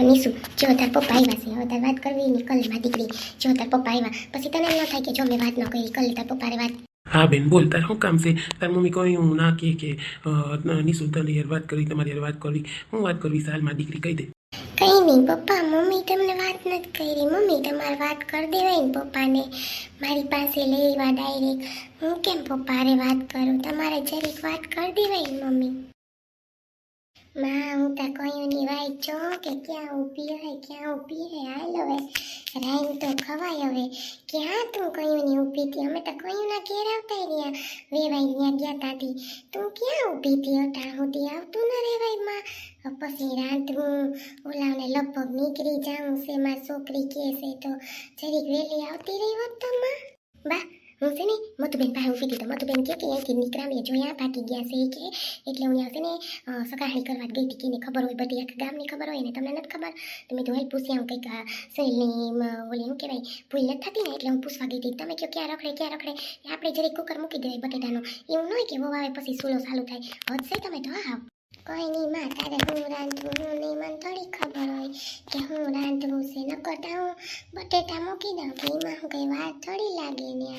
નીસુ જો તાર પપ્પા આવ્યા છે હવે તાર વાત કરવી ની કલમાં દીકરી. જો તાર પપ્પા આવ્યા પછી તને ન થાય કે જો મેં વાત ન કરી કલ તાર પપ્પાને વાત હા બેન બોલ તાર શું કામ છે? તાર મમ્મી કોઈ હું ના કહે કે નિશુ તને યાર વાત કરી તમારી યાર વાત કરવી હું વાત કરવી સાલમાં દીકરી કહી દે. કઈ નહીં પપ્પા મમ્મી તમને વાત નથી કરી. મમ્મી તમારે વાત કરી દેવાય ને પપ્પાને. મારી પાસે લેવા ડાયરેક્ટ હું કેમ પપ્પારે વાત કરું? તમારે જરીક વાત કરી દેવાય મમ્મી. માં હું તા કયુંની વાય છો કે ક્યાં ઊભી હે ક્યાં ઊભી હે હાલ હવે રાઈન તો ખવાય હવે ક્યાં તું કયુંની ઊભી હતી અમે તો કયુંના ઘેર આવતા રહ્યા વેવાઈ ત્યાં ગયા તાતી તું ક્યાં ઊભી હતી અટાણ સુધી આવતું ન રેવાયમાં પછી રાંધવું ઓલાને લગભગ નીકળી જાઉં છે માં છોકરી કહે તો જરીક વહેલી આવતી રહી હોત તો માં બા હું છે ને મધુબેન પાસે ઊભી હતી તો મધુબેન કે અહીંથી નીકળાવીએ જોયા ભાગી ગયા છે કે? એટલે હું છે ને અ, કરવા ગઈ હતી કે ખબર હોય બધી આખા ગામની ખબર હોય ને તમને નથી ખબર? તો મેં હાલ પૂછી આવું કંઈક સહેલની ઓલી શું કહેવાય ભૂલ નથી થતી ને? એટલે હું પૂછવા ગઈ હતી તમે કહો ક્યાં રખડે ક્યાં રખડે? આપણે જરીક કુકર મૂકી દેવાય બટેટાનો. એવું ન હોય કે વવાવે પછી સૂલો ચાલુ થાય. વધશે તમે તો હા. કોઈ નહીં માં તારે હું રાંધવું હું નહીં, મને થોડી ખબર હોય કે હું રાંધવું છે. ન કરતા હું બટેટા મૂકી દઉં કે એમાં હું કંઈ વાર થોડી લાગે ને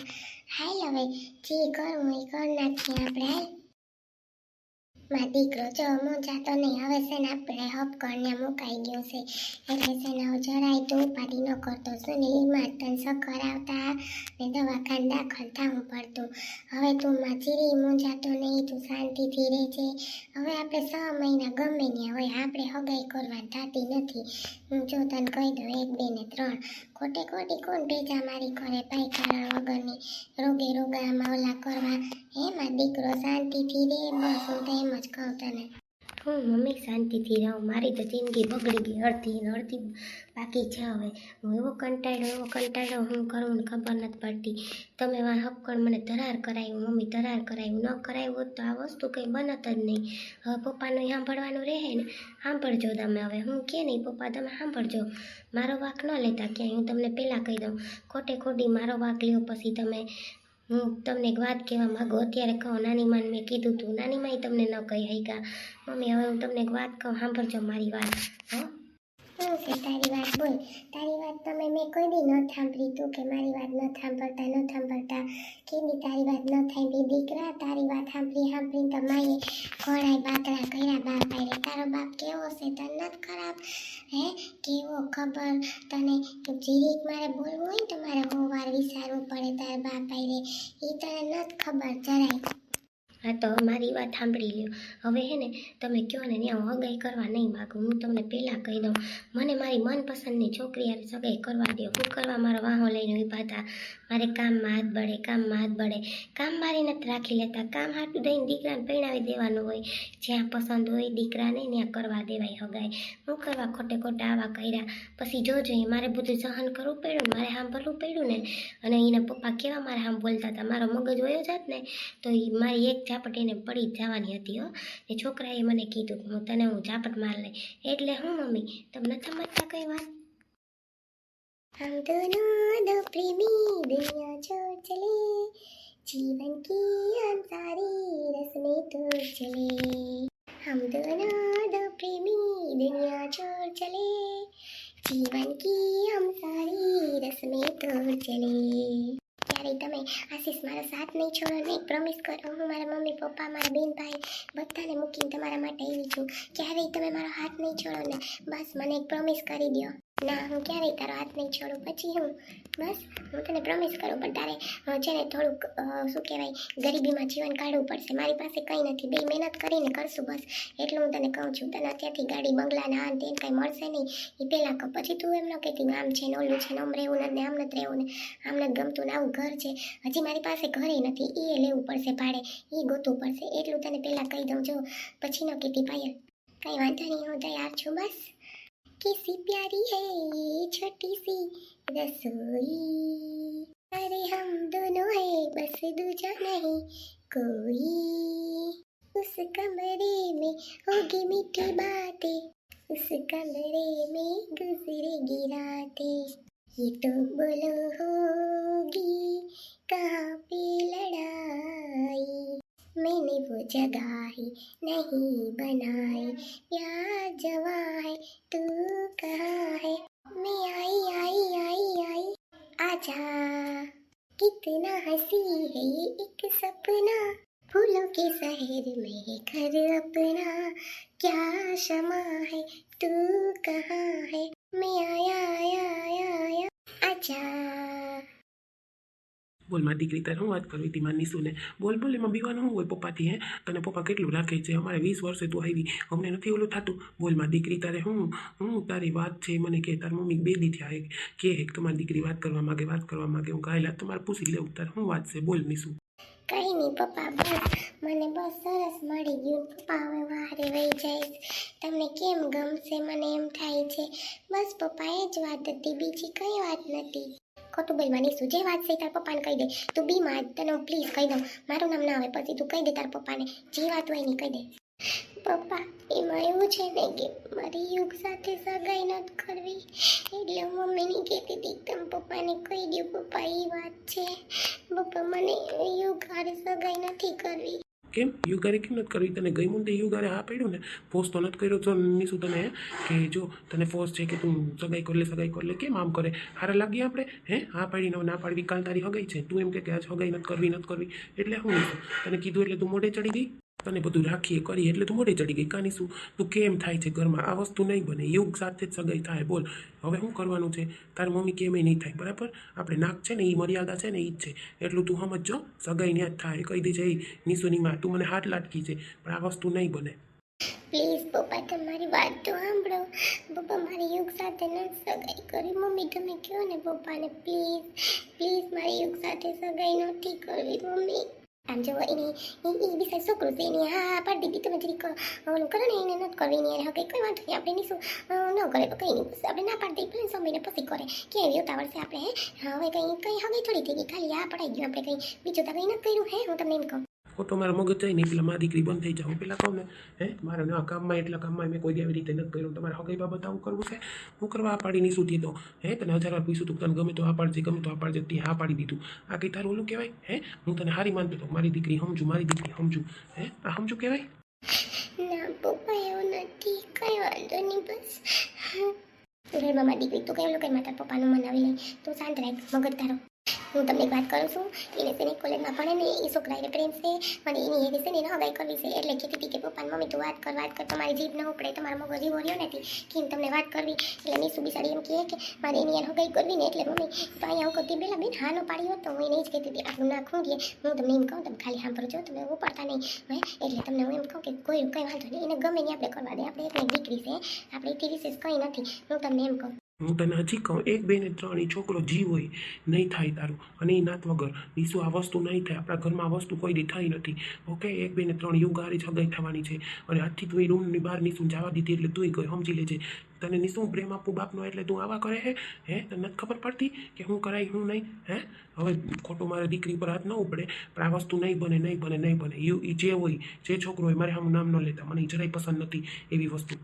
હાલ હવે જે કરવું એ કર નાખીએ આપણે, હાલ. માં દીકરો, જો મૂંઝાતો નહીં, હવે છે ને આપણે હપકણને મુકાઈ ગયો છે. એટલે છે ને જરાય તો ઉપાડી ન કરતો સુનિલીમાં તન ચક્કર આવતા ને દવાખાન દાખલ થવું પડતું. હવે તું માચીરી મૂંઝાતો નહીં, તું શાંતિથી રહેજે. હવે આપણે છ મહિના ગમે ને હવે આપણે હગાઈ કરવા થતી નથી. હું જો તને કહી દઉં, એક, બે ને ત્રણ. ખોટે ખોટી કોણ ભેજા મારી ઘરે ભાઈ કારણ વગરની? રોગે રોગામાં ઓલા કરવા. એમાં દીકરો, શાંતિથી રે, બસ, હું તો એમ જ કહું તને. હું મમ્મી શાંતિથી રહું. મારી તો જિંદગી બગડી ગઈ. અડધી ને અડધી બાકી છે હવે. હું એવો કંટાળ્યો એવો કંટાળ્યો હું કરું ને ખબર નથી પડતી. તમે વા હપકણ મને ધરાર કરાવ્યું મમ્મી ધરાર કરાવ્યું ન કરાવ્યું હોત તો આ વસ્તુ કંઈ બનત જ નહીં. હવે પપ્પાનું સાંભળવાનું રહે ને સાંભળજો તમે હવે. હું કે નહીં, પપ્પા તમે સાંભળજો. મારો વાક ન લેતા ક્યાંય. હું તમને પહેલાં કહી દઉં. ખોટે ખોટી મારો વાક લ્યો પછી તમે. હું તમને એક વાત કહેવા માગું, અત્યારે કહો, નાની માં મેં કીધું તું. નાની માએ તમને ન કહી હૈકા મમ્મી, હવે હું તમને એક વાત કહું, સાંભળજો મારી વાત, હો. શું છે તારી વાત બોલ. તારી વાત તમે મેં કોઈ દી ન સાંભળી તું કે મારી વાત ન સાંભળતા ન સાંભળતા. કેવી તારી વાત ન સાંભળી? દીકરા, તારી વાત સાંભળી સાંભળી તો માએ ઘોડાય બાતરા કર્યા આરે તારો બાપ કેવો છે તને ખરાબ? હે, કેવો ખબર તને જીરીક મારે બોલવું હોય ને તો મારે બહુ વાર વિચારવું પડે તારા બાપ આરે એ તને નથી ખબર જરાય. હા, તો મારી વાત સાંભળી લ્યો. હવે હે ને, તમે કહો ને, ત્યાં હું હગાઈ કરવા નહીં માગું. હું તમને પહેલાં કહી દઉં. મને મારી મનપસંદની છોકરી યાર સગાઈ કરવા દો હું કરવા મારો વાહો લઈને ઊભા હતા. મારે કામમાં હાથ બળે, કામમાં હાથ બળે. કામ મારી નથી રાખી લેતા. કામ હાટું દઈને દીકરાને પહેણાવી દેવાનું હોય. જ્યાં પસંદ હોય દીકરાને ત્યાં કરવા દેવાય હગાઈ. હું કરવા ખોટે ખોટા આવા કર્યા. પછી જોજો એ મારે બધું સહન કરવું પડ્યું, મારે સાંભળવું પડ્યું ને. અને એના પપ્પા કેવા મારે આમ બોલતા હતા? મારો મગજ વયો જાત ને. તો એ મારી એક ઝાપટીને પડી જવાની હતી, હો. એ છોકરાએ મને કીધું કે હું તને હું ઝાપટ માર લઈ. એટલે હું, મમ્મી, તમને સમજતા કઈ વાત? હમ દોનો દો પ્રેમી દુનિયા છોડ ચલે, જીવન કી અંસારી રસમે તોડ ચલે. હમ દોનો દો પ્રેમી દુનિયા છોડ ચલે, જીવન કી અંસારી રસમે તોડ ચલે. ક્યારેય તમે આશીષ મારો સાથ નહીં છોડો, નહીં પ્રોમિસ કરો. હું મારા મમ્મી, પપ્પા, મારા બેન, ભાઈ બધાને મૂકીને તમારા માટે આવી છું. ક્યારેય તમે મારો હાથ નહીં છોડો ને, બસ મને એક પ્રોમિસ કરી દો ના, હું ક્યારેય તારો હાથ નહીં છોડું. પછી હું, બસ, હું તને પ્રોમિસ કરું, પણ તારે છે ને થોડુંક શું કહેવાય, ગરીબીમાં જીવન કાઢવું પડશે, મારી પાસે કંઈ નથી. બે મહેનત કરીને કરશું, બસ. એટલું હું તને કહું છું. તને અત્યારથી ગાડી બંગલા આ તે કાંઈ મળશે નહીં. એ પહેલાં કહું. પછી તું એમ ન કહેતી આમ છે ઓલું છે આમ રહેવું નથી આમ નથી રહેવું ને આમ નથી ગમતું ને આવું ઘર છે. હજી મારી પાસે ઘરે નથી. એ લેવું પડશે ભાડે. એ ગોતવું પડશે. એટલું તને પહેલાં કહી દઉં જો. પછી ન કહેતી પાયલ કંઈ વાંધો નહીં, હું તૈયાર છું, બસ. कैसी प्यारी है ये छोटी सी रसोई। अरे हम दोनों है, बस दूजा नहीं, कोई। उस कमरे में होगी मीठी बातें, उस कमरे में गुजरेगी रातें। ये तो बोलो होगी, कहाँ पे लड़ाई? मैंने वो जगह ही नहीं बनाई। प्यार जवा है तू कहाँ है? मैं आई आई आई आई। आजा। कितना हँसी है ये एक सपना। फूलों के शहर में घर अपना। क्या शमा है, तू कहाँ है? मैं आया आया आया आया। आजा। બોલ મારી દીકરી, તારે હું વાત કરવી હતી? મારી નિશુને. બોલ બોલ, એમાં બીવાનું શું હોય પપ્પાથી, હે? તને પપ્પા કેટલું રાખે છે? અમારે વીસ વર્ષે તું આવી. અમને નથી ઓલું થતું. બોલ મારી દીકરી, તારે હું હું તારી વાત છે? મને કે, તારી મમ્મી બે દી થયા કે કે તમારી દીકરી વાત કરવા માગે, વાત કરવા માગે. હું ગાયલા તમારે પૂછી લેવું, તારે શું વાત છે? બોલ નિશુ. કઈ નહીં પપ્પા બસ મને બસ સરસ મળી ગયું. પપ્પા હવે વારે વહી જઈશ તમને કેમ ગમશે? મને એમ થાય છે. બસ પપ્પા, એ જ વાત હતી. બીજી કઈ વાત નથી. ખોટું માની શું જે વાત છે તાર પપ્પાને કહી દે. તું બી માં તને હું પ્લીઝ કહી દઉં. મારું નામ ના આવે, પછી તું કહી દે તાર પપ્પાને. જે વાત હોય એની કહી દે. પપ્પા, એમાં એવું છે ને કે મારી યુગ સાથે સગાઈ નથી કરવી. એટલે મમ્મીની કહેતી હતી તમે પપ્પાને કહી દઉં પપ્પા એ વાત છે. પપ્પા, મને યુગ હારે સગાઈ નથી કરવી. કેમ? યુગારે કેમ નથી કરવી તને ગઈ મુંદે યુગારે હા પડ્યું ને? ફોર્સ તો નથી કર્યો. તો નિશુ તને કે જો તને ફોર્સ છે કે તું સગાઈ કર લે, સગાઈ કર લે, કેમ આમ કરે? હારા લાગીએ આપણે હે? હા પાડીને ના પાડવી. કાલ તારી હગાઈ છે. તું એમ કે આજ હગાઈ નથી કરવી નથી કરવી. એટલે હું તને કીધું એટલે તું મોઢે ચડી ગઈ? તને બધું રાખીએ, કરીએ એટલે તું મોઢે ચડી ગઈ. કાની શું? તું કેમ થાય છે ઘરમાં? આ વસ્તુ નહીં બને. યુગ સાથે જ સગાઈ થાય. બોલ. હવે શું કરવાનું છે? તારી મમ્મી કેમ નહીં થાય. બરાબર? આપણે નાક છે ને એ મર્યાદા છે ને એ જ છે. એટલું તું સમજજો. સગાઈ ને જ થાય. કહી દેજે "એ નિશુની માં તું મને હાથ લાટકી છે. પણ આ વસ્તુ નહીં બને. પ્લીઝ, પપ્પા, તમારી વાત તો સાંભળો. પપ્પા, મારી યુગ સાથે ન સગાઈ કરી. મમ્મી, તમે કહો ને પપ્પાને, પ્લીઝ. પ્લીઝ, મારી યુગ સાથે સગાઈ નથી કરવી, મમ્મી. આમ જો એની એ એ બિસાય છોકરું છે એને હા પાડી દીધી તમે જરીક ઓલું કરો ને એને નથી કરવી ને હવે કંઈ વાંધો નહીં આપણે શું ન કરે તો કંઈ નહીં આપણે ના પાડી દઈએ ભલે સમયને પછી કરે કેવી ઉતાવળ છે આપણે હવે કંઈ કંઈ હવે થોડી થઈ ગઈ ખાલી આ પડાઈ ગયું આપણે કંઈ બીજું તો કંઈ નથી કર્યું હે હું તમને એમ કહું ખોટો મારા મગજ થઈ નહીં. પેલા મારી દીકરી બંધ થઈ જાઉં પેલા કહું ને, હે, મારે ના કામમાં એટલા કામમાં મેં કોઈ દી રીતે નથી કર્યું. તમારે હગાઈ બાબત આવું કરવું છે? હું કરવા આ પાડી નહીં સુધી તો. હે, તને હજાર વાર પૂછ્યું તું તને ગમે તો આ પાડજે, ગમે તો આ પાડજે તે હા પાડી દીધું. આ કંઈ તારું ઓલું કહેવાય? હે, હું તને હારી માનતો હતો મારી દીકરી સમજુ, મારી દીકરી સમજુ. હે, આ સમજુ કહેવાય? ના, પપ્પા, એવું નથી. કઈ વાંધો નહીં, બસ. તું મનાવી લઈ તું શાંત રાખ, મગજ તારો. હું તમને એક વાત કરું છું. એને છે ને કોલેજમાં ભણે ને એ છોકરા પ્રેમ છે. અને એની એવી છે ને એને હગાઈ કરવી છે. એટલે કહેતી હતી કે, પપ્પાને મમ્મી, તું વાત કર વાત કર. તમારી જીભ ન ઉપડે, તમારો મગજ એવો રહ્યો નથી. કે તમને વાત કરવી? એટલે નીસુ બિસાડી એમ કહે કે, મારે એની યાર હગાઈ કરવી ને એટલે મમ્મી, તો અહીંયા હું કહેતી પહેલાં બેન હા ન પાડી હોત તો હું એને જ કહેતી હતી. આટલું ના ખૂંગીએ હું તમને એમ કહું, તમે ખાલી સાંભળજો, તમે ઉપાડતા નહીં. એટલે તમને હું એમ કહું કે, કોઈ, કંઈ વાંધો નહીં. એને ગમે નહીં આપણે કરવા દે. આપણે એક દીકરી છે. આપણે એથી વિશેષ કંઈ નથી. હું તમને એમ કહું. હું તને હજી કહું, એક બે ને ત્રણ એ છોકરો જીવ હોય, નહીં થાય તારું. અને એ નાત વગર. નીસુ આ વસ્તુ નહીં થાય. આપણા ઘરમાં આ વસ્તુ કોઈ દી થઈ નથી. ઓકે, એક બે ને ત્રણ યુગારી જગાઈ થવાની છે. અને આજથી તું એ રૂમની બહાર નીસું જવા દીધી એટલે તું ગઈ સમજી લેજે. તને નીસું પ્રેમ આપું બાપનો એટલે તું આવા કરે હે? હે? તને નથી ખબર પડતી કે હું કરાય હું નહીં? હે? હવે ખોટું મારે દીકરી પર હાથ ન ઉપડે. પણ આ વસ્તુ નહીં બને નહીં બને નહીં બને. યુ એ જે હોય, જે છોકરો હોય, મારે આમ નામ ન લેતા. મને જરાય પસંદ નથી એવી વસ્તુ.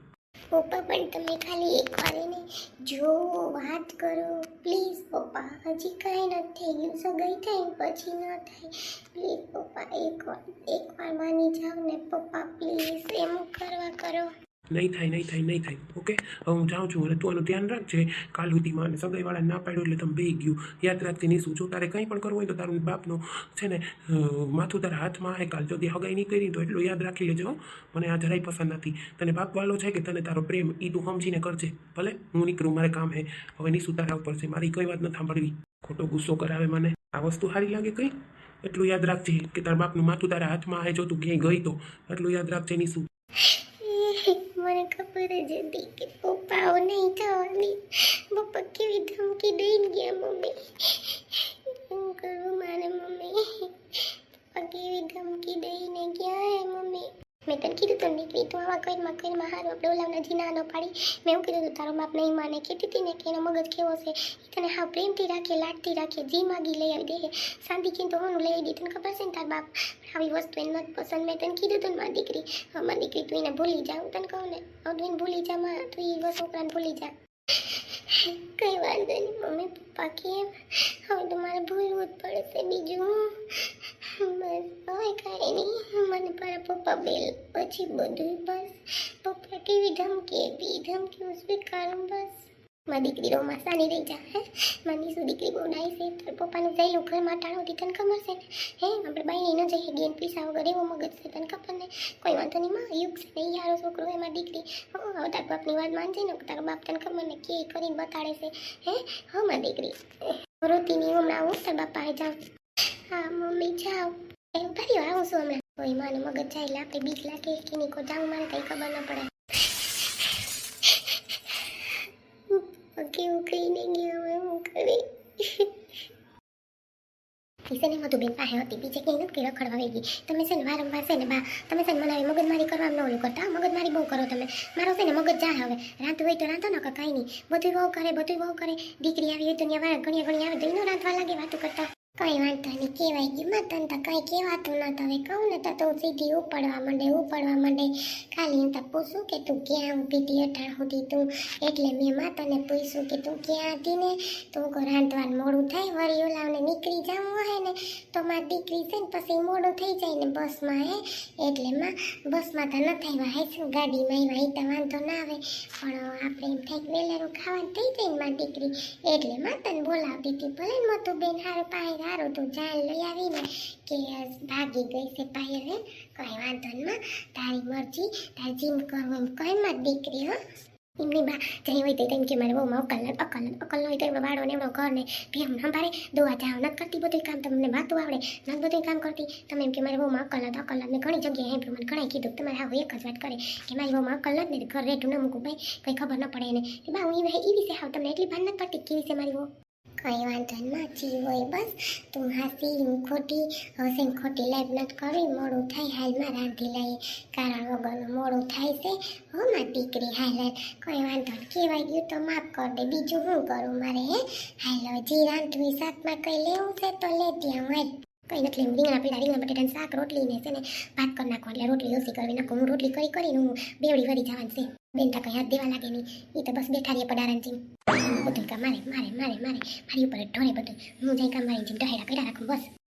પણ તમે ખાલી એક વાર એને જો વાત કરો પ્લીઝ પપ્પા, હજી કાંઈ નથી થઈ ગયું સગાઈ થાય, પછી ન થાય. પ્લીઝ પપ્પા, એક વાર એક વાર માની જાઓ ને, પપ્પા પ્લીઝ એમ કરવા કરો નહીં થાય નહીં થાય નહીં થાય. ઓકે હવે હું જાઉં છું એટલે તું આનું ધ્યાન રાખજે. કાલ સુધીમાં અને સગાઈવાળા ના પાડ્યું એટલે તમે બે ગયું. યાદ રાખજે નહીં શું જો તારે કંઈ પણ કરવું હોય તો તારું બાપનું છે ને માથું તારા હાથમાં આવે કાલ જો હગાઈ નહીં કરી તો એટલું યાદ રાખી લેજો મને આ જરાય પસંદ નથી. તને બાપ વાલો છે કે તને તારો પ્રેમ એ તું સમજીને કરજે. ભલે? હું નીકળું, મારે કામ હે. હવે નીસું તારા ઉપર છે. મારી કઈ વાત નથી સાંભળવી. ખોટો ગુસ્સો કરાવે મને. આ વસ્તુ સારી લાગે કંઈ? એટલું યાદ રાખજે કે તારા બાપનું માથું તારા હાથમાં આવે જો તું ક્યાંય ગઈ તો. એટલું યાદ રાખજે નીસું મને ખબર જ હતી કે પપ્પાઓ નહીં થવાની પપ્પા કેવી ધમકી દઈને ગયા મમ્મી શું કરું મારે મમ્મી પપ્પા કેવી ધમકી દઈને ગયા હે મમ્મી મેં તને કીધું તું નીકળી તું આવા કરમાં કરમાં હારું નાનો પાડી. મેં એવું કીધું તું તારો બાપ નહીં માને. કહેતી હતી ને કે એનો મગજ કેવો છે? એ તને હા પ્રેમથી રાખે, લાડથી રાખે, જી માગી લઈ આવી દે. શાંતિ કી તો હું લઈ આવી તને ખબર છે ને તાર બાપ? આવી વસ્તુ એને નથી પસંદ. મેં તને કીધું તું મારી દીકરી મારી દીકરી, તું એને ભૂલી જા. હું તને કહું ને તું એને ભૂલી જા, માં. તું એ છોકરાને ભૂલી જા. કઈ વાંધો નહીં, મમ્મી, પપ્પા કેમ? હવે તો મારે ભૂલવું જ પડશે બીજું. બસ, હવે કાંઈ નહીં. મને મારા પપ્પા બેલ પછી બધું બસ. પપ્પા કેવી ધમકી આપી? ધમકી હું સ્વીકારું બસ. મારી દીકરી રોમાં સાની રહી જા, હે? મારી શું દીકરી બહુ ડાઈ છે? તાર પપ્પાનું જઈલું ઘરમાં ટાણું હતી તને ખબર છે ને? હે? આપણે બાઈને ન જઈએ ગેન પીસા વગર એવો મગજ છે તને ખબર ને? કોઈ વાંધો નહીં, માં, યુગ છે ને યારો છોકરો એમાં દીકરી. હા, હવે તાર બાપની વાત માનજે ને, તારા બાપ તને ખબર ને કે કરીને બતાડે છે. હે? હા મારી દીકરી. રોતીની હમણાં આવું, તાર બાપા જાઉં. હા, મમ્મી, જાઓ. એવું ફરી આવું છું હમણાં. કોઈ માને મગજ જાય આપણે બીક લાગે, કે નહીં, કોઈ જાઉં, મારે કંઈ ખબર ન પડે. કેવું કહીને ગયો હવે હું કરી કિશને મધુબેન પાસે હતી. બીજે ક્યાંય નથી રખડવા વેગી. તમે છે ને વારંવાર છે ને બા, તમે છે ને મને મગજમારી કરવા ન ઓલું કરતા. મગજમારી બહુ કરો તમે. મારો છે ને મગજ જાય હવે. રાંધવું હોય તો રાંધો ન કાંઈ નહીં. બધું બહુ કરે બધું બહુ કરે. દીકરી આવી હોય તો ત્યાં વાળા ઘણી ઘણી આવે તો એનો રાંધવા લાગે વાતું કરતા. કઈ વાંધો નહીં, કહેવાય ગયું માં તને તો કઈ કહેવાતું ન હવે કહું ને તો તું સીધી ઉપાડવા માંડે ઉપાડવા માંડે. ખાલી હું તો પૂછું કે તું ક્યાં ઊભી હતી અટાણ સુધી તું? એટલે મેં માતાને પૂછ્યું કે તું ક્યાં હતી ને? તું કો રાંધવાનું મોડું થાય વળી ઓલાવને નીકળી જવું હોય ને, તો મારી દીકરી છે ને પછી મોડું થઈ જાય ને બસમાં હે. એટલે માં, બસમાં તો ન થાય હે શું ગાડીમાં એવા તો વાંધો ના આવે. પણ આપણે એમ થાય કે ખાવાનું થઈ જાય ને મારી દીકરી. એટલે માતાને બોલાવતી હતી ભલે મતું બેન હારું પાય હારું તું જાન લઈ આવીને કે ભાગી ગઈ છે પાયલ હે કઈ વાંધો નહીં તારી મરજી, તારી જીમ કરવું એમ કંઈ મત દીકરી, હો. એમની બા જઈ હોય તો એમ કે મારે બહુ અકલ અકલ ન અકલ ન હોય તો એમનો બાળો ને એમનો ઘર ને ભેમ સંભાળે. દોવા જાવ નથી કરતી બધું કામ, તમને વાતું આવડે નથી બધું કામ કરતી. તમે એમ કે મારે બહુ અકલ નથી અકલ ને ઘણી જગ્યાએ એમ મને ઘણા કીધું તમારે આવું એક જ વાત કરે, કે મારી બહુ અકલ ને ઘર રેઠું ન મૂકું, ભાઈ. કંઈ ખબર ન પડે એને. બા હું એ વિશે હાવ તમને એટલી ભાન નથી પડતી કેવી વિશે મારી બહુ કઈ વાંધો નથી, હોય બસ. તું હાસી, હું ખોટી, હશે ને ખોટી લાઈફ નથી કરવી, મોડું થાય હાલમાં રાંધી લઈએ. કારણ વગરનું મોડું થાય છે. હો માં દીકરી, હાલ હાલ. કોઈ વાંધો કહેવાય, ગયું તો માફ કર દે. બીજું શું કરું મારે, હે? હાલ જી રાંધવી શાકમાં કંઈ લેવું છે તો લેતી હાલ. કંઈ નથી રીંગણા પીડા રીંગણા બટેટાનું શાક, રોટલી ને છે ને, ભાત કરી નાખો એટલે રોટલી ઓછી કરવી નાખો હું રોટલી કરી કરીને હું બેવડી વળી જવાનું છે. બેન કંઈ હાથ દેવા લાગે નહીં. એ તો બસ બેઠા રહીએ પડારાની જેમ. બધું કામ મારે મારે મારે મારે. મારી ઉપર ઢોરે બધું. હું જઈ કામ મારી જેમ ઢહેડા કર્યા રાખું, બસ.